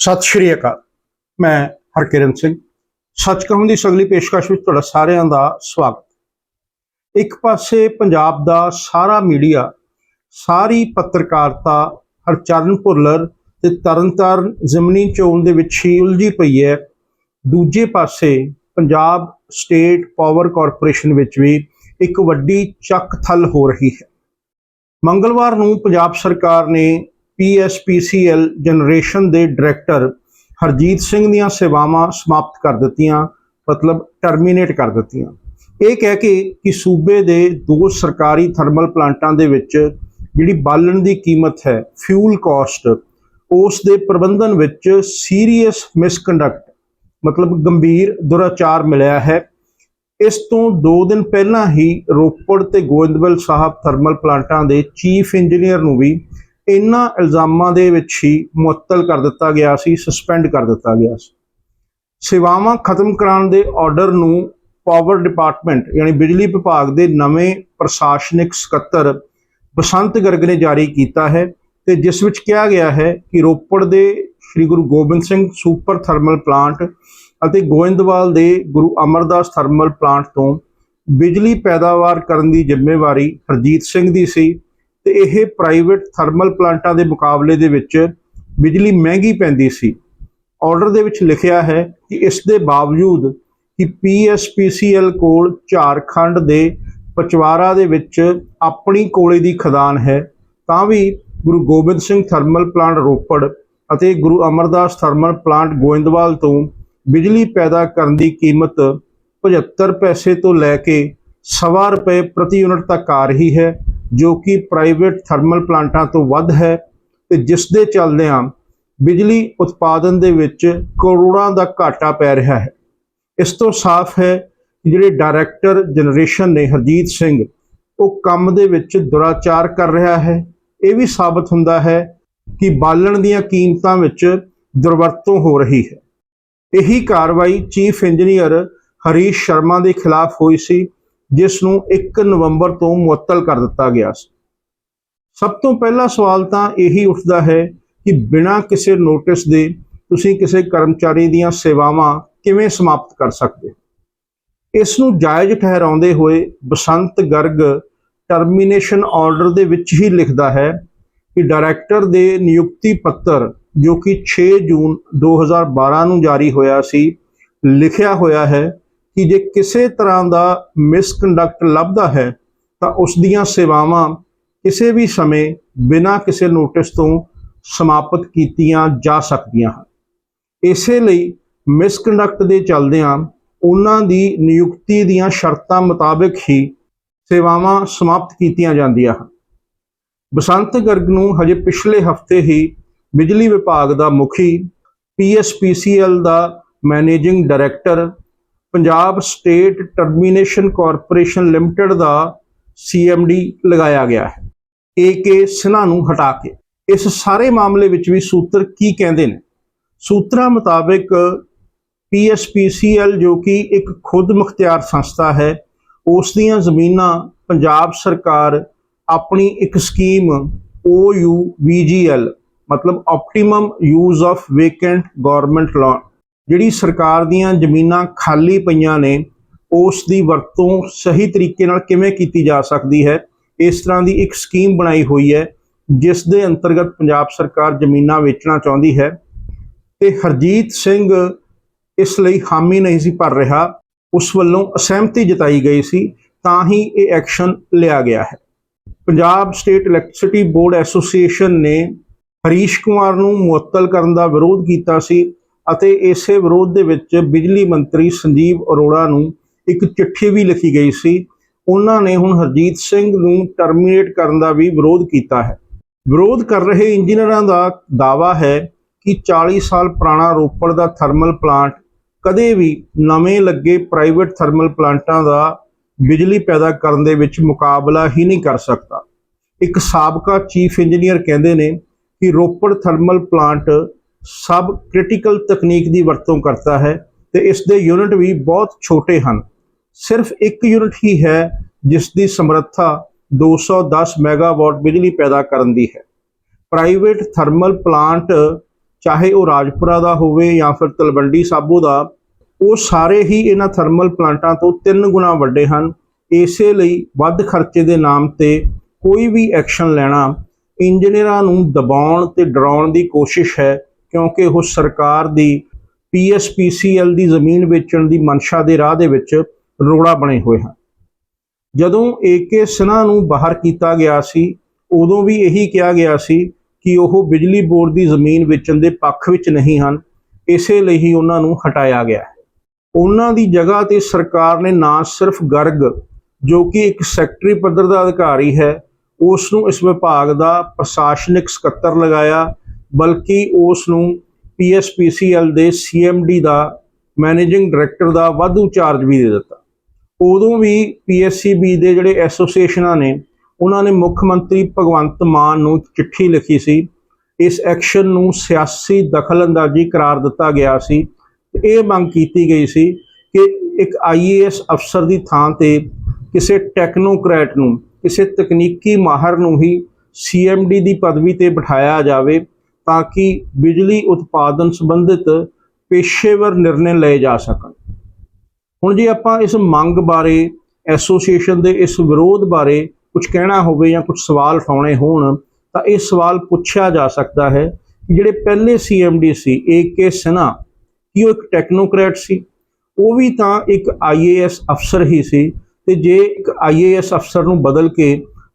ਸਤਿ ਸ਼੍ਰੀ ਅਕਾਲ। ਮੈਂ ਹਰਕਿਰਨ ਸਿੰਘ। ਸੱਚ ਕਹੂੰ ਦੀ ਸਗਲੀ ਪੇਸ਼ਕਸ਼ ਵਿੱਚ ਤੁਹਾਡਾ ਸਾਰਿਆਂ ਦਾ ਸਵਾਗਤ। ਇੱਕ ਪਾਸੇ ਪੰਜਾਬ ਦਾ ਸਾਰਾ ਮੀਡੀਆ, ਸਾਰੀ ਪੱਤਰਕਾਰਤਾ ਹਰਚਰਨ ਭੁੱਲਰ ਤੇ ਤਰਨਤਾਰਨ ਜ਼ਮਨੀ ਚੋਣ ਦੇ ਵਿੱਚ ਹੀ ਉਲਝੀ ਪਈ ਹੈ। ਦੂਜੇ ਪਾਸੇ ਪੰਜਾਬ ਸਟੇਟ ਪਾਵਰ ਕਾਰਪੋਰੇਸ਼ਨ ਵਿੱਚ ਵੀ ਇੱਕ ਵੱਡੀ ਚੱਕ ਥਲ ਹੋ ਰਹੀ ਹੈ। ਮੰਗਲਵਾਰ ਨੂੰ ਪੰਜਾਬ ਸਰਕਾਰ ਨੇ ਪੀਐਸਪੀਸੀਐਲ ਜਨਰੇਸ਼ਨ ਦੇ ਡਾਇਰੈਕਟਰ ਹਰਜੀਤ ਸਿੰਘ ਦੀਆਂ ਸੇਵਾਵਾਂ ਸਮਾਪਤ ਕਰ ਦਿੱਤੀਆਂ, ਮਤਲਬ ਟਰਮੀਨੇਟ ਕਰ ਦਿੱਤੀਆਂ। ਇਹ ਕਹਿ ਕੇ ਕਿ ਸੂਬੇ ਦੇ ਦੋ ਸਰਕਾਰੀ ਥਰਮਲ ਪਲਾਂਟਾਂ ਦੇ ਵਿੱਚ ਜਿਹੜੀ ਬਾਲਣ ਦੀ ਕੀਮਤ ਹੈ ਫਿਊਲ ਕਾਸਟ ਉਸ ਦੇ ਪ੍ਰਬੰਧਨ ਵਿੱਚ ਸੀਰੀਅਸ ਮਿਸਕੰਡਕਟ ਮਤਲਬ ਗੰਭੀਰ ਦੁਰਾਚਾਰ ਮਿਲਿਆ ਹੈ। ਇਸ ਤੋਂ 2 ਦਿਨ ਪਹਿਲਾਂ ਹੀ ਰੋਪੜ ਤੇ ਗੋਇੰਦਵਲ ਸਾਹਿਬ ਥਰਮਲ ਪਲਾਂਟਾਂ ਦੇ ਚੀਫ ਇੰਜੀਨੀਅਰ ਨੂੰ ਵੀ ਇਹਨਾਂ ਇਲਜ਼ਾਮਾਂ ਦੇ ਵਿੱਚ ਹੀ ਮੁਅੱਤਲ ਕਰ ਦਿੱਤਾ ਗਿਆ ਸੀ ਸਸਪੈਂਡ ਕਰ ਦਿੱਤਾ ਗਿਆ ਸੀ। ਸੇਵਾਵਾਂ ਖਤਮ ਕਰਾਉਣ ਦੇ ਆਰਡਰ ਨੂੰ ਪਾਵਰ ਡਿਪਾਰਟਮੈਂਟ ਯਾਨੀ ਬਿਜਲੀ ਵਿਭਾਗ ਦੇ ਨਵੇਂ ਪ੍ਰਸ਼ਾਸਨਿਕ ਸਕੱਤਰ ਬਸੰਤ ਗਰਗ ਨੇ ਜਾਰੀ ਕੀਤਾ ਹੈ ਤੇ ਜਿਸ ਵਿੱਚ ਕਿਹਾ ਗਿਆ ਹੈ ਕਿ ਰੋਪੜ ਦੇ Sri Guru Gobind Singh super thermal plant ਅਤੇ ਗੋਇੰਦਵਾਲ ਦੇ ਗੁਰੂ ਅਮਰਦਾਸ ਥਰਮਲ ਪਲਾਂਟ ਤੋਂ ਬਿਜਲੀ ਪੈਦਾਵਾਰ ਕਰਨ ਦੀ ਜ਼ਿੰਮੇਵਾਰੀ ਹਰਜੀਤ ਸਿੰਘ ਦੀ ਸੀ। ਤੇ ਇਹ ਪ੍ਰਾਈਵੇਟ ਥਰਮਲ ਪਲਾਂਟਾਂ ਦੇ ਮੁਕਾਬਲੇ ਦੇ ਵਿੱਚ ਬਿਜਲੀ ਮਹਿੰਗੀ ਪੈਂਦੀ ਸੀ। ਆਰਡਰ ਦੇ ਵਿੱਚ ਲਿਖਿਆ ਹੈ ਕਿ ਇਸ ਦੇ ਬਾਵਜੂਦ ਕਿ ਪੀਐਸਪੀਸੀਐਲ ਕੋਲ ਝਾਰਖੰਡ ਦੇ ਪਚਵਾਰਾ ਦੇ ਵਿੱਚ ਆਪਣੀ ਕੋਲੇ ਦੀ ਖਦਾਨ ਹੈ, ਤਾਂ ਵੀ ਗੁਰੂ ਗੋਬਿੰਦ ਸਿੰਘ ਥਰਮਲ ਪਲਾਂਟ ਰੋਪੜ ਅਤੇ ਗੁਰੂ ਅਮਰਦਾਸ ਥਰਮਲ ਪਲਾਂਟ ਗੋਇੰਦਵਾਲ ਤੋਂ ਬਿਜਲੀ ਪੈਦਾ ਕਰਨ ਦੀ ਕੀਮਤ 75 ਪੈਸੇ ਤੋਂ ਲੈ ਕੇ ਸਵਾ ਰੁਪਏ ਪ੍ਰਤੀ ਯੂਨਿਟ ਤੱਕ ਆ ਰਹੀ ਹੈ। ਜੋ ਕਿ ਪ੍ਰਾਈਵੇਟ ਥਰਮਲ ਪਲਾਂਟਾਂ ਤੋਂ ਵੱਧ ਹੈ ਤੇ ਜਿਸ ਦੇ ਚੱਲਦਿਆਂ ਬਿਜਲੀ ਉਤਪਾਦਨ ਦੇ ਵਿੱਚ ਕਰੋੜਾਂ ਦਾ ਘਾਟਾ ਪੈ ਰਿਹਾ ਹੈ। ਇਸ ਤੋਂ ਸਾਫ਼ ਹੈ ਕਿ ਜਿਹੜੇ ਡਾਇਰੈਕਟਰ ਜਨਰੇਸ਼ਨ ਨੇ ਹਰਜੀਤ ਸਿੰਘ, ਉਹ ਕੰਮ ਦੇ ਵਿੱਚ ਦੁਰਾਚਾਰ ਕਰ ਰਿਹਾ ਹੈ। ਇਹ ਵੀ ਸਾਬਤ ਹੁੰਦਾ ਹੈ ਕਿ ਬਾਲਣ ਦੀਆਂ ਕੀਮਤਾਂ ਵਿੱਚ ਦੁਰਵਰਤੋਂ ਹੋ ਰਹੀ ਹੈ। ਇਹੀ ਕਾਰਵਾਈ ਚੀਫ ਇੰਜੀਨੀਅਰ ਹਰੀਸ਼ ਸ਼ਰਮਾ ਦੇ ਖਿਲਾਫ ਹੋਈ ਸੀ। ਜਿਸ ਨੂੰ 1 ਨਵੰਬਰ ਤੋਂ ਮੁਅੱਤਲ ਕਰ ਦਿੱਤਾ ਗਿਆ ਸੀ ਸਭ ਤੋਂ ਪਹਿਲਾ ਸਵਾਲ ਤਾਂ ਇਹੀ ਉੱਠਦਾ ਹੈ ਕਿ ਬਿਨਾਂ ਕਿਸੇ ਨੋਟਿਸ ਦੇ ਤੁਸੀਂ ਕਿਸੇ ਕਰਮਚਾਰੀ ਦੀਆਂ ਸੇਵਾਵਾਂ ਕਿਵੇਂ ਸਮਾਪਤ ਕਰ ਸਕਦੇ ਹੋ? ਇਸ ਨੂੰ ਜਾਇਜ਼ ਠਹਿਰਾਉਂਦੇ ਹੋਏ ਬਸੰਤ ਗਰਗ ਟਰਮੀਨੇਸ਼ਨ ਆਰਡਰ ਦੇ ਵਿੱਚ ਹੀ ਲਿਖਦਾ ਹੈ ਕਿ ਡਾਇਰੈਕਟਰ ਦੇ ਨਿਯੁਕਤੀ ਪੱਤਰ, ਜੋ ਕਿ 6 ਜੂਨ 2012 ਨੂੰ ਜਾਰੀ ਹੋਇਆ ਸੀ, ਲਿਖਿਆ ਹੋਇਆ ਹੈ ਕਿ ਜੇ ਕਿਸੇ ਤਰ੍ਹਾਂ ਦਾ ਮਿਸਕੰਡਕਟ ਲੱਭਦਾ ਹੈ, ਤਾਂ ਉਸ ਦੀਆਂ ਸੇਵਾਵਾਂ ਕਿਸੇ ਵੀ ਸਮੇਂ ਬਿਨਾਂ ਕਿਸੇ ਨੋਟਿਸ ਤੋਂ ਸਮਾਪਤ ਕੀਤੀਆਂ ਜਾ ਸਕਦੀਆਂ ਹਨ। ਇਸੇ ਲਈ ਮਿਸਕੰਡਕਟ ਦੇ ਚਲਦਿਆਂ ਉਹਨਾਂ ਦੀ ਨਿਯੁਕਤੀ ਦੀਆਂ ਸ਼ਰਤਾਂ ਮੁਤਾਬਕ ਹੀ ਸੇਵਾਵਾਂ ਸਮਾਪਤ ਕੀਤੀਆਂ ਜਾਂਦੀਆਂ ਹਨ। ਬਸੰਤ ਗਰਗ ਨੂੰ ਹਜੇ ਪਿਛਲੇ ਹਫ਼ਤੇ ਹੀ ਬਿਜਲੀ ਵਿਭਾਗ ਦਾ ਮੁਖੀ ਪੀਐਸਪੀਸੀਐਲ ਦਾ managing director Punjab state termination corporation limited ਦਾ ਸੀਐਮਡੀ ਲਗਾਇਆ ਗਿਆ ਹੈ। ਏਕੇ ਸਿਨਹਾ ਨੂੰ ਹਟਾ ਕੇ। ਇਸ ਸਾਰੇ ਮਾਮਲੇ ਵਿੱਚ ਵੀ ਸੂਤਰ ਕੀ ਕਹਿੰਦੇ ਨੇ? ਸੂਤਰਾਂ ਮੁਤਾਬਕ ਪੀਐਸਪੀਸੀਐਲ ਜੋ ਕਿ ਇੱਕ ਖੁਦ ਮੁਖਤਿਆਰ ਸੰਸਥਾ ਹੈ, ਉਸ ਦੀਆਂ ਜ਼ਮੀਨਾਂ ਪੰਜਾਬ ਸਰਕਾਰ ਆਪਣੀ ਇੱਕ ਸਕੀਮ OUVGL ਮਤਲਬ optimum use of vacant government land ਜਿਹੜੀ ਸਰਕਾਰ ਦੀਆਂ ਜ਼ਮੀਨਾਂ ਖਾਲੀ ਪਈਆਂ ਨੇ, ਉਸ ਦੀ ਵਰਤੋਂ ਸਹੀ ਤਰੀਕੇ ਨਾਲ ਕਿਵੇਂ ਕੀਤੀ ਜਾ ਸਕਦੀ ਹੈ? ਇਸ ਤਰ੍ਹਾਂ ਦੀ ਇੱਕ ਸਕੀਮ ਬਣਾਈ ਹੋਈ ਹੈ, ਜਿਸ ਦੇ ਅੰਤਰਗਤ ਪੰਜਾਬ ਸਰਕਾਰ ਜ਼ਮੀਨਾਂ ਵੇਚਣਾ ਚਾਹੁੰਦੀ ਹੈ। ਤੇ ਹਰਜੀਤ ਸਿੰਘ ਇਸ ਲਈ ਹਾਮੀ ਨਹੀਂ ਸੀ ਭਰ ਰਿਹਾ, ਉਸ ਵੱਲੋਂ ਅਸਹਿਮਤੀ ਜਤਾਈ ਗਈ ਸੀ, ਤਾਂ ਹੀ ਇਹ ਐਕਸ਼ਨ ਲਿਆ ਗਿਆ ਹੈ। Punjab state electricity board association ਨੇ ਹਰੀਸ਼ ਕੁਮਾਰ ਨੂੰ ਮੁਅੱਤਲ ਕਰਨ ਦਾ ਵਿਰੋਧ ਕੀਤਾ ਸੀ ਅਤੇ ਇਸੇ ਵਿਰੋਧ ਦੇ ਵਿੱਚ ਬਿਜਲੀ ਮੰਤਰੀ ਸੰਜੀਵ ਅਰੋੜਾ ਨੂੰ ਇੱਕ ਚਿੱਠੀ ਵੀ ਲਿਖੀ ਗਈ ਸੀ। ਉਹਨਾਂ ਨੇ ਹੁਣ ਹਰਜੀਤ ਸਿੰਘ ਨੂੰ ਟਰਮੀਨੇਟ ਕਰਨ ਦਾ ਵੀ ਵਿਰੋਧ ਕੀਤਾ ਹੈ। ਵਿਰੋਧ ਕਰ ਰਹੇ ਇੰਜੀਨੀਅਰਾਂ ਦਾ ਦਾਵਾ ਹੈ ਕਿ 40 ਸਾਲ ਪੁਰਾਣਾ ਰੋਪੜ ਦਾ ਥਰਮਲ ਪਲਾਂਟ ਕਦੇ ਵੀ ਨਵੇਂ ਲੱਗੇ ਪ੍ਰਾਈਵੇਟ ਥਰਮਲ ਪਲਾਂਟਾਂ ਦਾ ਬਿਜਲੀ ਪੈਦਾ ਕਰਨ ਦੇ ਵਿੱਚ ਮੁਕਾਬਲਾ ਹੀ ਨਹੀਂ ਕਰ ਸਕਦਾ। ਇੱਕ ਸਾਬਕਾ ਚੀਫ ਇੰਜੀਨੀਅਰ ਕਹਿੰਦੇ ਨੇ ਕਿ Ropar thermal plant sub critical ਤਕਨੀਕ ਦੀ ਵਰਤੋਂ ਕਰਦਾ ਹੈ ਤੇ ਇਸ ਦੇ ਯੂਨਿਟ ਵੀ ਬਹੁਤ ਛੋਟੇ ਹਨ। ਸਿਰਫ ਇੱਕ ਯੂਨਿਟ ਹੀ ਹੈ ਜਿਸ ਦੀ ਸਮਰੱਥਾ 210 ਮੈਗਾਵਾਟ ਬਿਜਲੀ ਪੈਦਾ ਕਰਨ ਦੀ ਹੈ। ਪ੍ਰਾਈਵੇਟ ਥਰਮਲ ਪਲਾਂਟ ਚਾਹੇ ਉਹ ਰਾਜਪੁਰਾ ਦਾ ਹੋਵੇ ਜਾਂ ਫਿਰ ਤਲਵੰਡੀ ਸਾਬੋ ਦਾ, ਉਹ ਸਾਰੇ ਹੀ ਇਹਨਾਂ ਥਰਮਲ ਪਲਾਂਟਾਂ ਤੋਂ ਤਿੰਨ ਗੁਣਾ ਵੱਡੇ ਹਨ। ਇਸੇ ਲਈ ਵੱਧ ਖਰਚੇ ਦੇ ਨਾਮ ਤੇ ਕੋਈ ਵੀ ਐਕਸ਼ਨ ਲੈਣਾ ਇੰਜੀਨੀਅਰਾਂ ਨੂੰ ਦਬਾਉਣ ਤੇ ਡਰਾਉਣ ਦੀ ਕੋਸ਼ਿਸ਼ ਹੈ। ਕਿਉਂਕਿ ਉਹ ਸਰਕਾਰ ਦੀ ਪੀਐਸਪੀਸੀਐਲ ਦੀ ਜ਼ਮੀਨ ਵੇਚਣ ਦੀ ਮਨਸ਼ਾ ਦੇ ਰਾਹ ਦੇ ਵਿੱਚ ਰੋੜਾ ਬਣੇ ਹੋਏ ਹਨ। ਜਦੋਂ ਏਕੇ ਸਿਨਹਾ ਨੂੰ ਬਾਹਰ ਕੀਤਾ ਗਿਆ ਸੀ, ਉਦੋਂ ਵੀ ਇਹੀ ਕਿਹਾ ਗਿਆ ਸੀ ਕਿ ਉਹ ਬਿਜਲੀ ਬੋਰਡ ਦੀ ਜ਼ਮੀਨ ਵੇਚਣ ਦੇ ਪੱਖ ਵਿੱਚ ਨਹੀਂ ਹਨ, ਇਸੇ ਲਈ ਹੀ ਉਹਨਾਂ ਨੂੰ ਹਟਾਇਆ ਗਿਆ ਹੈ। ਉਹਨਾਂ ਦੀ ਜਗ੍ਹਾ ਤੇ ਸਰਕਾਰ ਨੇ ਨਾ ਸਿਰਫ ਗਰਗ, ਜੋ ਕਿ ਇੱਕ ਸੈਕਟਰੀ ਪੱਧਰ ਦਾ ਅਧਿਕਾਰੀ ਹੈ, ਉਸ ਨੂੰ ਇਸ ਵਿਭਾਗ ਦਾ ਪ੍ਰਸ਼ਾਸਨਿਕ ਸਕੱਤਰ ਲਗਾਇਆ ਬਲਕਿ ਉਸ ਨੂੰ ਪੀਐਸਪੀਸੀਐਲ ਦੇ ਸੀਐਮਡੀ ਦਾ ਮੈਨੇਜਿੰਗ ਡਾਇਰੈਕਟਰ ਦਾ ਵਾਧੂ ਚਾਰਜ ਵੀ ਦੇ ਦਿੱਤਾ। ਉਦੋਂ ਵੀ ਪੀਐਸਸੀਬੀ ਦੇ ਜਿਹੜੇ ਐਸੋਸੀਏਸ਼ਨਾਂ ਨੇ, ਉਹਨਾਂ ਨੇ ਮੁੱਖ ਮੰਤਰੀ ਭਗਵੰਤ ਮਾਨ ਨੂੰ ਚਿੱਠੀ ਲਿਖੀ ਸੀ। ਇਸ ਐਕਸ਼ਨ ਨੂੰ ਸਿਆਸੀ ਦਖਲਅੰਦਾਜ਼ੀ ਕਰਾਰ ਦਿੱਤਾ ਗਿਆ ਸੀ ਇਹ ਮੰਗ ਕੀਤੀ ਗਈ ਸੀ ਕਿ ਇੱਕ ਆਈਏਐਸ ਅਫਸਰ ਦੀ ਥਾਂ ਤੇ ਕਿਸੇ ਟੈਕਨੋਕ੍ਰੈਟ ਨੂੰ, ਕਿਸੇ ਤਕਨੀਕੀ ਮਾਹਰ ਨੂੰ ਹੀ ਸੀਐਮਡੀ ਦੀ ਪਦਵੀ ਤੇ ਬਿਠਾਇਆ ਜਾਵੇ। ਤਾਂ ਕਿ ਬਿਜਲੀ ਉਤਪਾਦਨ ਸੰਬੰਧਿਤ ਪੇਸ਼ੇਵਰ ਨਿਰਣੇ ਲਏ ਜਾ ਸਕਣ। ਹੁਣ ਜੇ ਆਪਾਂ ਇਸ ਮੰਗ ਬਾਰੇ, ਐਸੋਸੀਏਸ਼ਨ ਦੇ ਇਸ ਵਿਰੋਧ ਬਾਰੇ ਕੁਝ ਕਹਿਣਾ ਹੋਵੇ ਜਾਂ ਕੁਝ ਸਵਾਲ ਉਠਾਉਣੇ ਹੋਣ, ਤਾਂ ਇਹ ਸਵਾਲ ਪੁੱਛਿਆ ਜਾ ਸਕਦਾ ਹੈ ਕਿ ਜਿਹੜੇ ਪਹਿਲੇ ਸੀਐਮਡੀ ਸੀ ਏਕੇ ਸਿਨਹਾ, ਕੀ ਉਹ ਇੱਕ ਟੈਕਨੋਕ੍ਰੈਟ ਸੀ? ਉਹ ਵੀ ਤਾਂ ਇੱਕ ਆਈਏਐਸ ਅਫਸਰ ਹੀ ਸੀ ਤੇ ਜੇ ਇੱਕ ਆਈਏਐਸ ਅਫਸਰ ਨੂੰ ਬਦਲ ਕੇ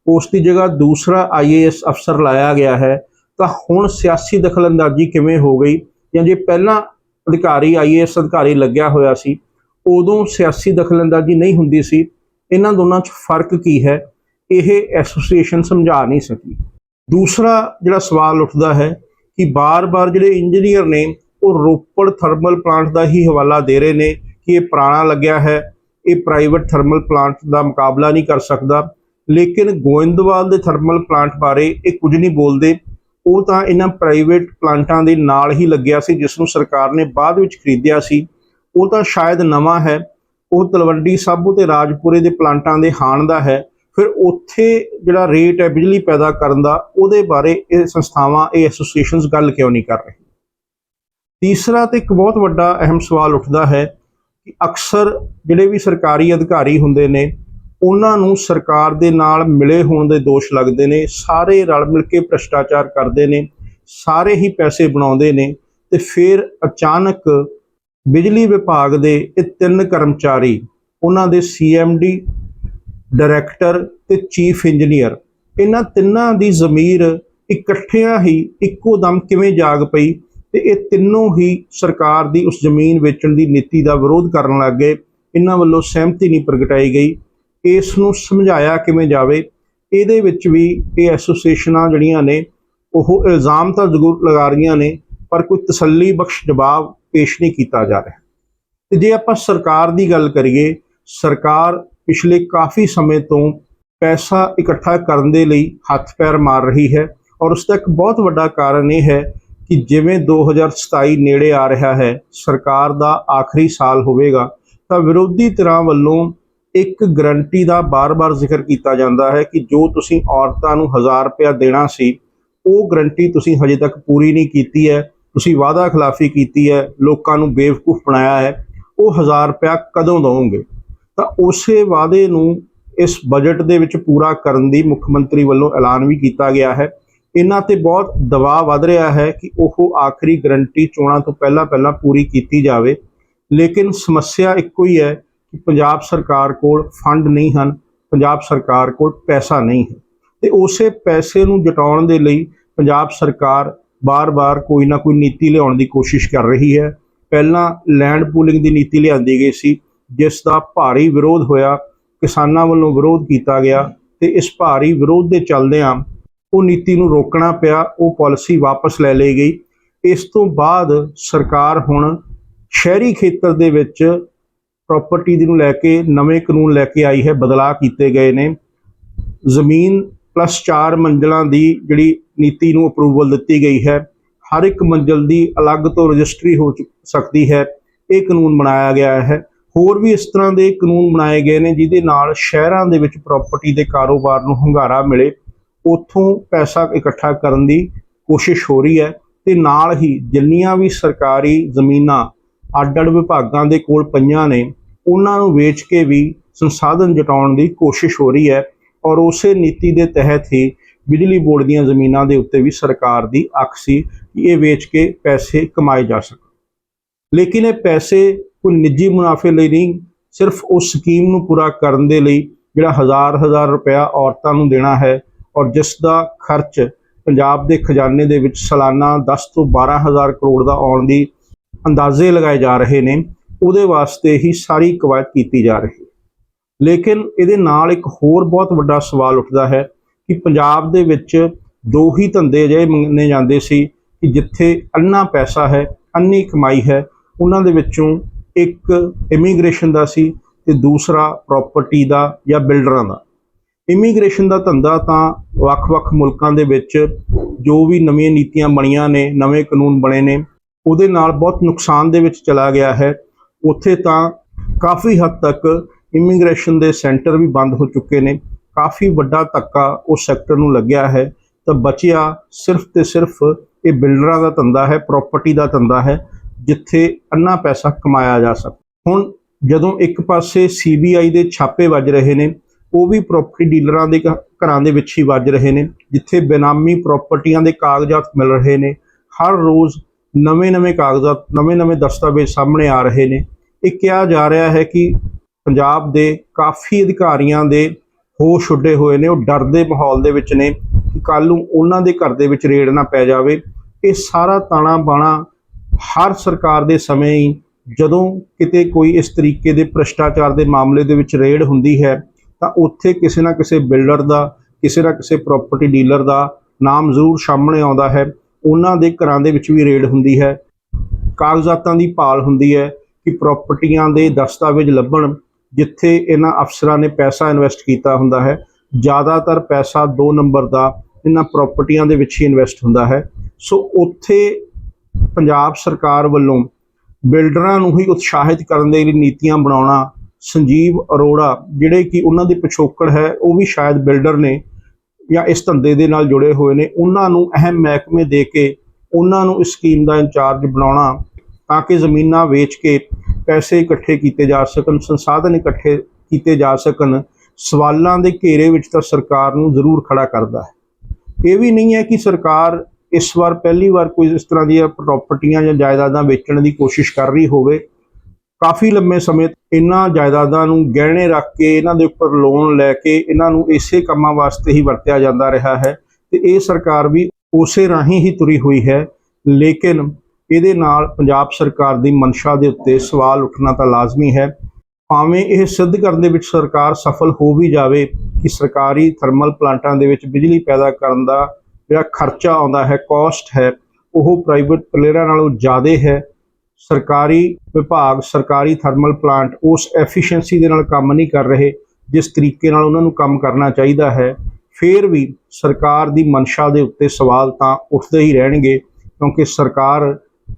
ਉਸ ਦੀ ਜਗ੍ਹਾ ਦੂਸਰਾ ਆਈਏਐਸ ਅਫਸਰ ਲਾਇਆ ਗਿਆ ਹੈ ਤਾਂ ਹੁਣ ਸਿਆਸੀ ਦਖਲਅੰਦਾਜ਼ੀ ਕਿਵੇਂ ਹੋ ਗਈ? ਜਾਂ ਜੇ ਪਹਿਲਾਂ ਅਧਿਕਾਰੀ ਆਈਏਐਸ ਅਧਿਕਾਰੀ ਲੱਗਿਆ ਹੋਇਆ ਸੀ, ਉਦੋਂ ਸਿਆਸੀ ਦਖਲਅੰਦਾਜ਼ੀ ਨਹੀਂ ਹੁੰਦੀ ਸੀ। ਇਹਨਾਂ ਦੋਨਾਂ 'ਚ ਫ਼ਰਕ ਕੀ ਹੈ? ਇਹ ਐਸੋਸੀਏਸ਼ਨ ਸਮਝਾ ਨਹੀਂ ਸਕੀ। ਦੂਸਰਾ ਜਿਹੜਾ ਸਵਾਲ ਉੱਠਦਾ ਹੈ ਕਿ ਬਾਰ-ਬਾਰ ਜਿਹੜੇ ਇੰਜੀਨੀਅਰ ਨੇ, ਉਹ ਰੋਪੜ ਥਰਮਲ ਪਲਾਂਟ ਦਾ ਹੀ ਹਵਾਲਾ ਦੇ ਰਹੇ ਨੇ ਕਿ ਇਹ ਪੁਰਾਣਾ ਲੱਗਿਆ ਹੈ। ਇਹ ਪ੍ਰਾਈਵੇਟ ਥਰਮਲ ਪਲਾਂਟ ਦਾ ਮੁਕਾਬਲਾ ਨਹੀਂ ਕਰ ਸਕਦਾ। ਲੇਕਿਨ ਗੋਇੰਦਵਾਲ ਦੇ ਥਰਮਲ ਪਲਾਂਟ ਬਾਰੇ ਇਹ ਕੁਝ ਨਹੀਂ ਬੋਲਦੇ। ਉਹ ਤਾਂ ਇਹਨਾਂ ਪ੍ਰਾਈਵੇਟ ਪਲਾਂਟਾਂ ਦੇ ਨਾਲ ਹੀ ਲੱਗਿਆ ਸੀ ਜਿਸ ਨੂੰ ਸਰਕਾਰ ਨੇ ਬਾਅਦ ਵਿੱਚ ਖਰੀਦਿਆ ਸੀ। ਉਹ ਤਾਂ ਸ਼ਾਇਦ ਨਵਾਂ ਹੈ। ਉਹ ਤਲਵੰਡੀ ਸਾਬੂ ਤੇ ਰਾਜਪੁਰੇ ਦੇ ਪਲਾਂਟਾਂ ਦੇ ਹਾਣ ਦਾ ਹੈ। ਫਿਰ ਉੱਥੇ ਜਿਹੜਾ ਰੇਟ ਹੈ ਬਿਜਲੀ ਪੈਦਾ ਕਰਨ ਦਾ, ਉਹਦੇ ਬਾਰੇ ਇਹ ਸੰਸਥਾਵਾਂ, ਇਹ ਐਸੋਸੀਏਸ਼ਨਸ ਗੱਲ ਕਿਉਂ ਨਹੀਂ ਕਰ ਰਹੀ ਤੀਸਰਾ ਤੇ ਇੱਕ ਬਹੁਤ ਵੱਡਾ ਅਹਿਮ ਸਵਾਲ ਉੱਠਦਾ ਹੈ ਕਿ ਅਕਸਰ ਜਿਹੜੇ ਵੀ ਸਰਕਾਰੀ ਅਧਿਕਾਰੀ ਹੁੰਦੇ ਨੇ ਉਹਨਾਂ ਨੂੰ ਸਰਕਾਰ ਦੇ ਨਾਲ ਮਿਲੇ ਹੋਣ ਦੇ ਦੋਸ਼ ਲੱਗਦੇ ਨੇ, ਸਾਰੇ ਰਲ ਮਿਲ ਕੇ ਭ੍ਰਿਸ਼ਟਾਚਾਰ ਕਰਦੇ ਨੇ, ਸਾਰੇ ਹੀ ਪੈਸੇ ਬਣਾਉਂਦੇ ਨੇ ਤੇ ਫਿਰ ਅਚਾਨਕ ਬਿਜਲੀ ਵਿਭਾਗ ਦੇ ਇਹ ਤਿੰਨ ਕਰਮਚਾਰੀ, ਉਹਨਾਂ ਦੇ ਸੀਐਮਡੀ ਡਾਇਰੈਕਟਰ ਤੇ ਚੀਫ ਇੰਜੀਨੀਅਰ, ਇਹਨਾਂ ਤਿੰਨਾਂ ਦੀ ਜ਼ਮੀਰ ਇਕੱਠਿਆਂ ਹੀ ਇੱਕੋ ਦਮ ਕਿਵੇਂ ਜਾਗ ਪਈ ਤੇ ਇਹ ਤਿੰਨੋਂ ਹੀ ਸਰਕਾਰ ਦੀ ਉਸ ਜ਼ਮੀਨ ਵੇਚਣ ਦੀ ਨੀਤੀ ਦਾ ਵਿਰੋਧ ਕਰਨ ਲੱਗ ਗਏ। ਇਹਨਾਂ ਵੱਲੋਂ ਸਹਿਮਤੀ ਨਹੀਂ ਪ੍ਰਗਟਾਈ ਗਈ। ਇਸ ਨੂੰ ਸਮਝਾਇਆ ਕਿਵੇਂ ਜਾਵੇ, ਇਹਦੇ ਵਿੱਚ ਵੀ ਇਹ ਐਸੋਸੀਏਸ਼ਨਾਂ ਜਿਹੜੀਆਂ ਨੇ, ਉਹ ਇਲਜ਼ਾਮ ਤਾਂ ਜ਼ਰੂਰ ਲਗਾ ਰਹੀਆਂ ਨੇ, ਪਰ ਕੋਈ ਤਸੱਲੀ ਬਖਸ਼ ਜਵਾਬ ਪੇਸ਼ ਨਹੀਂ ਕੀਤਾ ਜਾ ਰਿਹਾ। ਤੇ ਜੇ ਆਪਾਂ ਸਰਕਾਰ ਦੀ ਗੱਲ ਕਰੀਏ, ਸਰਕਾਰ ਪਿਛਲੇ ਕਾਫੀ ਸਮੇਂ ਤੋਂ ਪੈਸਾ ਇਕੱਠਾ ਕਰਨ ਦੇ ਲਈ ਹੱਥ ਪੈਰ ਮਾਰ ਰਹੀ ਹੈ, ਔਰ ਉਸ ਦਾ ਇੱਕ ਬਹੁਤ ਵੱਡਾ ਕਾਰਨ ਇਹ ਹੈ ਕਿ ਜਿਵੇਂ 2027 ਨੇੜੇ ਆ ਰਿਹਾ ਹੈ, ਸਰਕਾਰ ਦਾ ਆਖਰੀ ਸਾਲ ਹੋਵੇਗਾ, ਤਾਂ ਵਿਰੋਧੀ ਧਿਰਾਂ ਵੱਲੋਂ ਇੱਕ ਗਰੰਟੀ ਦਾ ਬਾਰ-ਬਾਰ ਜ਼ਿਕਰ ਕੀਤਾ ਜਾਂਦਾ ਹੈ ਕਿ ਜੋ ਤੁਸੀਂ ਔਰਤਾਂ ਨੂੰ 1000 ਰੁਪਇਆ ਦੇਣਾ ਸੀ, ਉਹ ਗਰੰਟੀ ਤੁਸੀਂ ਹਜੇ ਤੱਕ ਪੂਰੀ ਨਹੀਂ ਕੀਤੀ ਹੈ। ਤੁਸੀਂ ਵਾਅਦਾ ਖਿਲਾਫੀ ਕੀਤੀ ਹੈ, ਲੋਕਾਂ ਨੂੰ ਬੇਵਕੂਫ ਬਣਾਇਆ ਹੈ। ਉਹ 1000 ਰੁਪਇਆ ਕਦੋਂ ਦਵੋਗੇ? ਤਾਂ ਉਸੇ ਵਾਅਦੇ ਨੂੰ ਇਸ ਬਜਟ ਦੇ ਵਿੱਚ ਪੂਰਾ ਕਰਨ ਦੀ ਮੁੱਖ ਮੰਤਰੀ ਵੱਲੋਂ ਐਲਾਨ ਵੀ ਕੀਤਾ ਗਿਆ ਹੈ। ਇਹਨਾਂ ਤੇ ਬਹੁਤ ਦਬਾਅ ਵੱਧ ਰਿਹਾ ਹੈ ਕਿ ਉਹ ਆਖਰੀ ਗਰੰਟੀ ਚੋਣਾਂ ਤੋਂ ਪਹਿਲਾਂ ਪਹਿਲਾਂ ਪੂਰੀ ਕੀਤੀ ਜਾਵੇ। ਲੇਕਿਨ ਸਮੱਸਿਆ ਇੱਕੋ ਹੀ ਹੈ ਕਿ ਪੰਜਾਬ ਸਰਕਾਰ ਕੋਲ ਫੰਡ ਨਹੀਂ ਹਨ, ਪੰਜਾਬ ਸਰਕਾਰ ਕੋਲ ਪੈਸਾ ਨਹੀਂ ਹੈ। ਤੇ ਉਸੇ ਪੈਸੇ ਨੂੰ ਜਟਾਉਣ ਦੇ ਲਈ ਪੰਜਾਬ ਸਰਕਾਰ ਬਾਰ-ਬਾਰ ਕੋਈ ਨਾ ਕੋਈ ਨੀਤੀ ਲਿਆਉਣ ਦੀ ਕੋਸ਼ਿਸ਼ ਕਰ ਰਹੀ ਹੈ। ਪਹਿਲਾਂ ਲੈਂਡ ਪੂਲਿੰਗ ਦੀ ਨੀਤੀ ਲਿਆਂਦੀ ਗਈ ਸੀ, ਜਿਸ ਦਾ ਭਾਰੀ ਵਿਰੋਧ ਹੋਇਆ, ਕਿਸਾਨਾਂ ਵੱਲੋਂ ਵਿਰੋਧ ਕੀਤਾ ਗਿਆ ਤੇ ਇਸ ਭਾਰੀ ਵਿਰੋਧ ਦੇ ਚੱਲਦਿਆਂ ਉਹ ਨੀਤੀ ਨੂੰ ਰੋਕਣਾ ਪਿਆ, ਉਹ ਪਾਲਿਸੀ ਵਾਪਸ ਲੈ ਲਈ ਗਈ। ਇਸ ਤੋਂ ਬਾਅਦ ਸਰਕਾਰ ਹੁਣ ਸ਼ਹਿਰੀ ਖੇਤਰ ਦੇ ਵਿੱਚ ਪ੍ਰਾਪਰਟੀ ਦੀ ਨੂੰ ਲੈ ਕੇ ਨਵੇਂ ਕਾਨੂੰਨ ਲੈ ਕੇ ਆਈ ਹੈ, ਬਦਲਾਅ ਕੀਤੇ ਗਏ ਨੇ। ਜ਼ਮੀਨ ਪਲੱਸ 4 ਮੰਜ਼ਲਾਂ ਦੀ ਜਿਹੜੀ ਨੀਤੀ ਨੂੰ ਅਪਰੂਵਲ ਦਿੱਤੀ ਗਈ ਹੈ। ਹਰ ਇੱਕ ਮੰਜ਼ਲ ਦੀ ਅਲੱਗ ਤੋਂ ਰਜਿਸਟਰੀ ਹੋ ਚੁੱਕ- ਸਕਦੀ ਹੈ। ਇਹ ਕਾਨੂੰਨ ਬਣਾਇਆ ਗਿਆ ਹੈ। ਹੋਰ ਵੀ ਇਸ ਤਰ੍ਹਾਂ ਦੇ ਕਾਨੂੰਨ ਬਣਾਏ ਗਏ ਨੇ, ਜਿਹਦੇ ਨਾਲ ਸ਼ਹਿਰਾਂ ਦੇ ਵਿੱਚ ਪ੍ਰਾਪਰਟੀ ਦੇ ਕਾਰੋਬਾਰ ਨੂੰ ਹੁੰਗਾਰਾ ਮਿਲੇ। ਉੱਥੋਂ ਪੈਸਾ ਇਕੱਠਾ ਕਰਨ ਦੀ ਕੋਸ਼ਿਸ਼ ਹੋ ਰਹੀ ਹੈ ਤੇ ਨਾਲ ਹੀ ਜਿੰਨੀਆਂ ਵੀ ਸਰਕਾਰੀ ਜ਼ਮੀਨਾਂ ਅੱਡ-ਅੱਡ ਵਿਭਾਗਾਂ ਦੇ ਕੋਲ ਪਈਆਂ ਨੇ, ਉਹਨਾਂ ਨੂੰ ਵੇਚ ਕੇ ਵੀ ਸੰਸਾਧਨ ਜਟਾਉਣ ਦੀ ਕੋਸ਼ਿਸ਼ ਹੋ ਰਹੀ ਹੈ ਔਰ ਉਸੇ ਨੀਤੀ ਦੇ ਤਹਿਤ ਹੀ ਬਿਜਲੀ ਬੋਰਡ ਦੀਆਂ ਜ਼ਮੀਨਾਂ ਦੇ ਉੱਤੇ ਵੀ ਸਰਕਾਰ ਦੀ ਅੱਖ ਸੀ ਕਿ ਇਹ ਵੇਚ ਕੇ ਪੈਸੇ ਕਮਾਏ ਜਾ ਸਕਣ। ਲੇਕਿਨ ਇਹ ਪੈਸੇ ਕੋਈ ਨਿੱਜੀ ਮੁਨਾਫੇ ਲਈ ਨਹੀਂ, ਸਿਰਫ ਉਸ ਸਕੀਮ ਨੂੰ ਪੂਰਾ ਕਰਨ ਦੇ ਲਈ ਜਿਹੜਾ ਹਜ਼ਾਰ ਹਜ਼ਾਰ ਰੁਪਇਆ ਔਰਤਾਂ ਨੂੰ ਦੇਣਾ ਹੈ ਔਰ ਜਿਸ ਦਾ ਖਰਚ ਪੰਜਾਬ ਦੇ ਖਜ਼ਾਨੇ ਦੇ ਵਿੱਚ ਸਾਲਾਨਾ 10 ਤੋਂ 12 ਹਜ਼ਾਰ ਕਰੋੜ ਦਾ ਆਉਣ ਦੀ ਅੰਦਾਜ਼ੇ ਲਗਾਏ ਜਾ ਰਹੇ ਨੇ, ਉਹਦੇ ਵਾਸਤੇ ਹੀ ਸਾਰੀ ਕਵਾਇਤ ਕੀਤੀ ਜਾ ਰਹੀ ਹੈ। ਲੇਕਿਨ ਇਹਦੇ ਨਾਲ ਇੱਕ ਹੋਰ ਬਹੁਤ ਵੱਡਾ ਸਵਾਲ ਉੱਠਦਾ ਹੈ ਕਿ ਪੰਜਾਬ ਦੇ ਵਿੱਚ ਦੋ ਹੀ ਧੰਦੇ ਅਜਿਹੇ ਮੰਨੇ ਜਾਂਦੇ ਸੀ ਕਿ ਜਿੱਥੇ ਅੰਨਾ ਪੈਸਾ ਹੈ ਅੰਨੀ ਕਮਾਈ ਹੈ, ਉਹਨਾਂ ਦੇ ਵਿੱਚੋਂ ਇੱਕ ਇਮੀਗ੍ਰੇਸ਼ਨ ਦਾ ਸੀ ਤੇ ਦੂਸਰਾ ਪ੍ਰਾਪਰਟੀ ਦਾ ਜਾਂ ਬਿਲਡਰਾਂ ਦਾ। ਇਮੀਗ੍ਰੇਸ਼ਨ ਦਾ ਧੰਦਾ ਤਾਂ ਵੱਖ-ਵੱਖ ਮੁਲਕਾਂ ਦੇ ਵਿੱਚ ਜੋ ਵੀ ਨਵੀਆਂ ਨੀਤੀਆਂ ਬਣੀਆਂ ਨੇ, ਨਵੇਂ ਕਾਨੂੰਨ ਬਣੇ ਨੇ ਉਹਦੇ ਨਾਲ ਬਹੁਤ ਨੁਕਸਾਨ ਦੇ ਵਿੱਚ ਚਲਾ ਗਿਆ ਹੈ। ਉੱਥੇ ਤਾਂ ਕਾਫੀ ਹੱਦ ਤੱਕ ਇਮੀਗ੍ਰੇਸ਼ਨ ਦੇ ਸੈਂਟਰ ਵੀ ਬੰਦ ਹੋ ਚੁੱਕੇ ਨੇ। ਕਾਫੀ ਵੱਡਾ ਧੱਕਾ ਉਸ ਸੈਕਟਰ ਨੂੰ ਲੱਗਿਆ ਹੈ। ਤਾਂ ਬਚਿਆ ਸਿਰਫ ਤੇ ਸਿਰਫ ਇਹ ਬਿਲਡਰਾਂ ਦਾ ਧੰਦਾ ਹੈ ਪ੍ਰਾਪਰਟੀ ਦਾ ਧੰਦਾ ਹੈ, ਜਿੱਥੇ ਅੰਨਾ ਪੈਸਾ ਕਮਾਇਆ ਜਾ ਸਕਦਾ ਹੁਣ ਜਦੋਂ ਇੱਕ ਪਾਸੇ ਸੀਬੀਆਈ ਦੇ ਛਾਪੇ ਵੱਜ ਰਹੇ ਨੇ, ਉਹ ਵੀ ਪ੍ਰਾਪਰਟੀ ਡੀਲਰਾਂ ਦੇ ਘਰਾਂ ਦੇ ਵਿੱਚ ਹੀ ਵੱਜ ਰਹੇ ਨੇ, ਜਿੱਥੇ ਬੇਨਾਮੀ ਪ੍ਰਾਪਰਟੀਆਂ ਦੇ ਕਾਗਜ਼ਾਤ ਮਿਲ ਰਹੇ ਨੇ। ਹਰ ਰੋਜ਼ ਨਵੇਂ-ਨਵੇਂ ਕਾਗਜ਼ਾਤ ਨਵੇਂ-ਨਵੇਂ ਦਸਤਾਵੇਜ਼ ਸਾਹਮਣੇ ਆ ਰਹੇ ਨੇ। ਇਹ ਕਿਹਾ ਜਾ ਰਿਹਾ ਹੈ ਕਿ ਪੰਜਾਬ ਦੇ ਕਾਫੀ ਅਧਿਕਾਰੀਆਂ ਦੇ ਹੋਸ਼ ਉੱਡੇ ਹੋਏ ਨੇ, ਉਹ ਡਰ ਦੇ ਮਾਹੌਲ ਦੇ ਵਿੱਚ ਨੇ ਕਿ ਕੱਲ ਨੂੰ ਉਹਨਾਂ ਦੇ ਘਰ ਦੇ ਵਿੱਚ ਰੇਡ ਨਾ ਪੈ ਜਾਵੇ। ਇਹ ਸਾਰਾ ਤਾਣਾ ਬਾਣਾ ਹਰ ਸਰਕਾਰ ਦੇ ਸਮੇਂ ਹੀ ਜਦੋਂ ਕਿਤੇ ਕੋਈ ਇਸ ਤਰੀਕੇ ਦੇ ਭ੍ਰਿਸ਼ਟਾਚਾਰ ਦੇ ਮਾਮਲੇ ਦੇ ਵਿੱਚ ਰੇਡ ਹੁੰਦੀ ਹੈ, ਤਾਂ ਉੱਥੇ ਕਿਸੇ ਨਾ ਕਿਸੇ ਬਿਲਡਰ ਦਾ, ਕਿਸੇ ਨਾ ਕਿਸੇ ਪ੍ਰਾਪਰਟੀ ਡੀਲਰ ਦਾ ਨਾਮ ਜ਼ਰੂਰ ਸਾਹਮਣੇ ਆਉਂਦਾ ਹੈ। ਉਹਨਾਂ ਦੇ ਘਰਾਂ ਦੇ ਵਿੱਚ ਵੀ ਰੇਡ ਹੁੰਦੀ ਹੈ। ਕਾਗਜ਼ਾਤਾਂ ਦੀ ਭਾਲ ਹੁੰਦੀ ਹੈ ਕਿ ਪ੍ਰਾਪਰਟੀਆਂ ਦੇ ਦਸਤਾਵੇਜ਼ ਲੱਭਣ ਜਿੱਥੇ ਇਹਨਾਂ ਅਫਸਰਾਂ ਨੇ ਪੈਸਾ ਇਨਵੈਸਟ ਕੀਤਾ ਹੁੰਦਾ ਹੈ। ਜ਼ਿਆਦਾਤਰ ਪੈਸਾ 2 ਨੰਬਰ ਦਾ ਇਹਨਾਂ ਪ੍ਰਾਪਰਟੀਆਂ ਦੇ ਵਿੱਚ ਹੀ ਇਨਵੈਸਟ ਹੁੰਦਾ ਹੈ। ਸੋ ਉੱਥੇ ਪੰਜਾਬ ਸਰਕਾਰ ਵੱਲੋਂ ਬਿਲਡਰਾਂ ਨੂੰ ਹੀ ਉਤਸ਼ਾਹਿਤ ਕਰਨ ਦੇ ਲਈ ਨੀਤੀਆਂ ਬਣਾਉਣਾ ਸੰਜੀਵ ਅਰੋੜਾ, ਜਿਹੜੇ ਕਿ ਉਹਨਾਂ ਦੀ ਪਿਛੋਕੜ ਹੈ, ਉਹ ਵੀ ਸ਼ਾਇਦ ਬਿਲਡਰ ਨੇ ਜਾਂ ਇਸ ਧੰਦੇ ਦੇ ਨਾਲ ਜੁੜੇ ਹੋਏ ਨੇ, ਉਹਨਾਂ ਨੂੰ ਅਹਿਮ ਮਹਿਕਮੇ ਦੇ ਕੇ, ਉਹਨਾਂ ਨੂੰ ਇਸ ਸਕੀਮ ਦਾ ਇੰਚਾਰਜ ਬਣਾਉਣਾ ਤਾਂ ਕਿ ਜ਼ਮੀਨਾਂ ਵੇਚ ਕੇ ਪੈਸੇ ਇਕੱਠੇ ਕੀਤੇ ਜਾ ਸਕਣ, ਸੰਸਾਧਨ ਇਕੱਠੇ ਕੀਤੇ ਜਾ ਸਕਣ, ਸਵਾਲਾਂ ਦੇ ਘੇਰੇ ਵਿੱਚ ਤਾਂ ਸਰਕਾਰ ਨੂੰ ਜ਼ਰੂਰ ਖੜਾ ਕਰਦਾ ਹੈ। ਇਹ ਵੀ ਨਹੀਂ ਹੈ ਕਿ ਸਰਕਾਰ ਇਸ ਵਾਰ ਪਹਿਲੀ ਵਾਰ ਕੋਈ ਇਸ ਤਰ੍ਹਾਂ ਦੀਆਂ ਪ੍ਰਾਪਰਟੀਆਂ ਜਾਂ ਜਾਇਦਾਦਾਂ ਵੇਚਣ ਦੀ ਕੋਸ਼ਿਸ਼ ਕਰ ਰਹੀ ਹੋਵੇ। ਕਾਫੀ ਲੰਮੇ ਸਮੇਂ ਇਹਨਾਂ ਜਾਇਦਾਦਾਂ ਨੂੰ ਗਹਿਣੇ ਰੱਖ ਕੇ, ਇਹਨਾਂ ਦੇ ਉੱਪਰ ਲੋਨ ਲੈ ਕੇ, ਇਹਨਾਂ ਨੂੰ ਇਸੇ ਕੰਮਾਂ ਵਾਸਤੇ ਹੀ ਵਰਤਿਆ ਜਾਂਦਾ ਰਿਹਾ ਹੈ ਤੇ ਇਹ ਸਰਕਾਰ ਵੀ ਉਸੇ ਰਾਹੀਂ ਹੀ ਤੁਰੀ ਹੋਈ ਹੈ। ਲੇਕਿਨ ਇਹਦੇ ਨਾਲ ਪੰਜਾਬ ਸਰਕਾਰ ਦੀ ਮਨਸ਼ਾ ਦੇ ਉੱਤੇ ਸਵਾਲ ਉੱਠਣਾ ਤਾਂ ਲਾਜ਼ਮੀ ਹੈ। ਭਾਵੇਂ ਇਹ ਸਿੱਧ ਕਰਨ ਦੇ ਵਿੱਚ ਸਰਕਾਰ ਸਫਲ ਹੋ ਵੀ ਜਾਵੇ ਕਿ ਸਰਕਾਰੀ ਥਰਮਲ ਪਲਾਂਟਾਂ ਦੇ ਵਿੱਚ ਬਿਜਲੀ ਪੈਦਾ ਕਰਨ ਦਾ ਜਿਹੜਾ ਖਰਚਾ ਆਉਂਦਾ ਹੈ ਕਾਸਟ ਹੈ, ਉਹ ਪ੍ਰਾਈਵੇਟ ਪਲੇਅਰਾਂ ਨਾਲੋਂ ਜ਼ਿਆਦਾ ਹੈ ਸਰਕਾਰੀ ਵਿਭਾਗ, ਸਰਕਾਰੀ ਥਰਮਲ ਪਲਾਂਟ ਉਸ ਐਫੀਸ਼ੀਐਂਸੀ ਦੇ ਨਾਲ ਕੰਮ ਨਹੀਂ ਕਰ ਰਹੇ, ਜਿਸ ਤਰੀਕੇ ਨਾਲ ਉਹਨਾਂ ਨੂੰ ਕੰਮ ਕਰਨਾ ਚਾਹੀਦਾ ਹੈ, ਫਿਰ ਵੀ ਸਰਕਾਰ ਦੀ ਮਨਸ਼ਾ ਦੇ ਉੱਤੇ ਸਵਾਲ ਤਾਂ ਉੱਠਦੇ ਹੀ ਰਹਿਣਗੇ, ਕਿਉਂਕਿ ਸਰਕਾਰ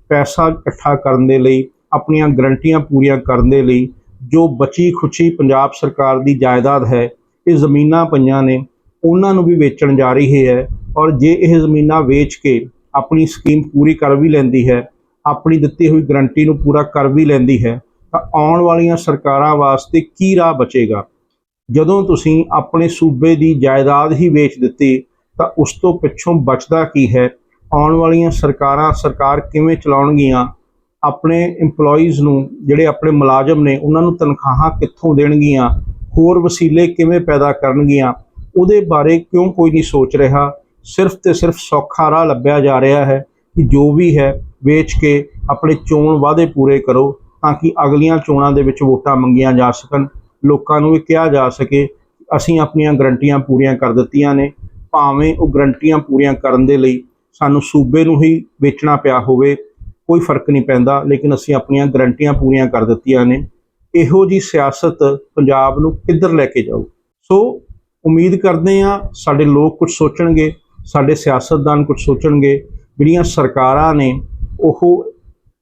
ਪੈਸਾ ਇਕੱਠਾ ਕਰਨ ਦੇ ਲਈ, ਆਪਣੀਆਂ ਗਰੰਟੀਆਂ ਪੂਰੀਆਂ ਕਰਨ ਦੇ ਲਈ, ਜੋ ਬਚੀ ਖੁਚੀ ਪੰਜਾਬ ਸਰਕਾਰ ਦੀ ਜਾਇਦਾਦ ਹੈ, ਇਹ ਜ਼ਮੀਨਾਂ ਪਈਆਂ ਨੇ, ਉਹਨਾਂ ਨੂੰ ਵੀ ਵੇਚਣ ਜਾ ਰਹੀ ਹੈ ਔਰ ਜੇ ਇਹ ਜ਼ਮੀਨਾਂ ਵੇਚ ਕੇ ਆਪਣੀ ਸਕੀਮ ਪੂਰੀ ਕਰ ਵੀ ਲੈਂਦੀ ਹੈ ਆਪਣੀ ਦਿੱਤੀ ਹੋਈ ਗਰੰਟੀ ਨੂੰ ਪੂਰਾ ਕਰ ਵੀ ਲੈਂਦੀ ਹੈ, ਤਾਂ ਆਉਣ ਵਾਲੀਆਂ ਸਰਕਾਰਾਂ ਵਾਸਤੇ ਕੀ ਰਾਹ ਬਚੇਗਾ? ਜਦੋਂ ਤੁਸੀਂ ਆਪਣੇ ਸੂਬੇ ਦੀ ਜਾਇਦਾਦ ਹੀ ਵੇਚ ਦਿੱਤੀ, ਤਾਂ ਉਸ ਤੋਂ ਪਿੱਛੋਂ ਬਚਦਾ ਕੀ ਹੈ? ਆਉਣ ਵਾਲੀਆਂ ਸਰਕਾਰਾਂ ਸਰਕਾਰ ਕਿਵੇਂ ਚਲਾਉਣਗੀਆਂ? ਆਪਣੇ EMPLOYEES ਨੂੰ, ਜਿਹੜੇ ਆਪਣੇ ਮੁਲਾਜ਼ਮ ਨੇ, ਉਹਨਾਂ ਨੂੰ ਤਨਖਾਹਾਂ ਕਿੱਥੋਂ ਦੇਣਗੀਆਂ? ਹੋਰ ਵਸੀਲੇ ਕਿਵੇਂ ਪੈਦਾ ਕਰਨਗੀਆਂ? ਉਹਦੇ ਬਾਰੇ ਕਿਉਂ ਕੋਈ ਨਹੀਂ ਸੋਚ ਰਿਹਾ? ਸਿਰਫ ਤੇ ਸਿਰਫ ਸੌਖਾ ਰਾਹ ਲੱਭਿਆ ਜਾ ਰਿਹਾ ਹੈ ਕਿ ਜੋ ਵੀ ਹੈ ਵੇਚ ਕੇ ਆਪਣੇ ਚੋਣ ਵਾਅਦੇ ਪੂਰੇ ਕਰੋ ਤਾਂ ਕਿ ਅਗਲੀਆਂ ਚੋਣਾਂ ਦੇ ਵਿੱਚ ਵੋਟਾਂ ਮੰਗੀਆਂ ਜਾ ਸਕਣ। ਲੋਕਾਂ ਨੂੰ ਇਹ ਕਿਹਾ ਜਾ ਸਕੇ, ਅਸੀਂ ਆਪਣੀਆਂ ਗਰੰਟੀਆਂ ਪੂਰੀਆਂ ਕਰ ਦਿੱਤੀਆਂ ਨੇ। ਭਾਵੇਂ ਉਹ ਗਰੰਟੀਆਂ ਪੂਰੀਆਂ ਕਰਨ ਦੇ ਲਈ ਸਾਨੂੰ ਸੂਬੇ ਨੂੰ ਹੀ ਵੇਚਣਾ ਪਿਆ ਹੋਵੇ, ਕੋਈ ਫ਼ਰਕ ਨਹੀਂ ਪੈਂਦਾ, ਲੇਕਿਨ ਅਸੀਂ ਆਪਣੀਆਂ ਗਰੰਟੀਆਂ ਪੂਰੀਆਂ ਕਰ ਦਿੱਤੀਆਂ ਨੇ। ਇਹੋ ਜੀ ਸਿਆਸਤ ਪੰਜਾਬ ਨੂੰ ਕਿੱਧਰ ਲੈ ਕੇ ਜਾਊ? ਸੋ, ਉਮੀਦ ਕਰਦੇ ਹਾਂ ਸਾਡੇ ਲੋਕ ਕੁਝ ਸੋਚਣਗੇ, ਸਾਡੇ ਸਿਆਸਤਦਾਨ ਕੁਝ ਸੋਚਣਗੇ, ਜਿਹੜੀਆਂ ਸਰਕਾਰਾਂ ਨੇ ਉਹ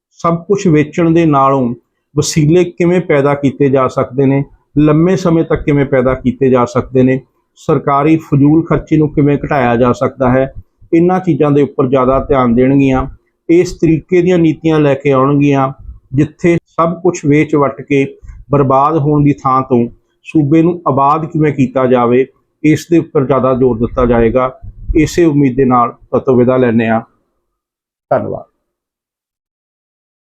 ਸਭ ਕੁਝ ਵੇਚਣ ਦੇ ਨਾਲੋਂ ਵਸੀਲੇ ਕਿਵੇਂ ਪੈਦਾ ਕੀਤੇ ਜਾ ਸਕਦੇ ਨੇ? ਲੰਮੇ ਸਮੇਂ ਤੱਕ ਕਿਵੇਂ ਪੈਦਾ ਕੀਤੇ ਜਾ ਸਕਦੇ ਨੇ? ਸਰਕਾਰੀ ਫਜ਼ੂਲ ਖਰਚੇ ਨੂੰ ਕਿਵੇਂ ਘਟਾਇਆ ਜਾ ਸਕਦਾ ਹੈ? ਇਹਨਾਂ ਚੀਜ਼ਾਂ ਦੇ ਉੱਪਰ ਜ਼ਿਆਦਾ ਧਿਆਨ ਦੇਣਗੀਆਂ। ਇਸ ਤਰੀਕੇ ਦੀਆਂ ਨੀਤੀਆਂ ਲੈ ਕੇ ਆਉਣਗੀਆਂ, ਜਿੱਥੇ ਸਭ ਕੁਝ ਵੇਚ ਵਟ ਕੇ ਬਰਬਾਦ ਹੋਣ ਦੀ ਥਾਂ ਤੋਂ ਸੂਬੇ ਨੂੰ ਆਬਾਦ ਕਿਵੇਂ ਕੀਤਾ ਜਾਵੇ, ਇਸ ਦੇ ਉੱਪਰ ਜ਼ਿਆਦਾ ਜ਼ੋਰ ਦਿੱਤਾ ਜਾਏਗਾ। ਇਸੇ ਉਮੀਦ ਦੇ ਨਾਲ ਤਤੋ ਵਿਦਾ ਲੈਂਦੇ ਹਾਂ। ਧੰਨਵਾਦ।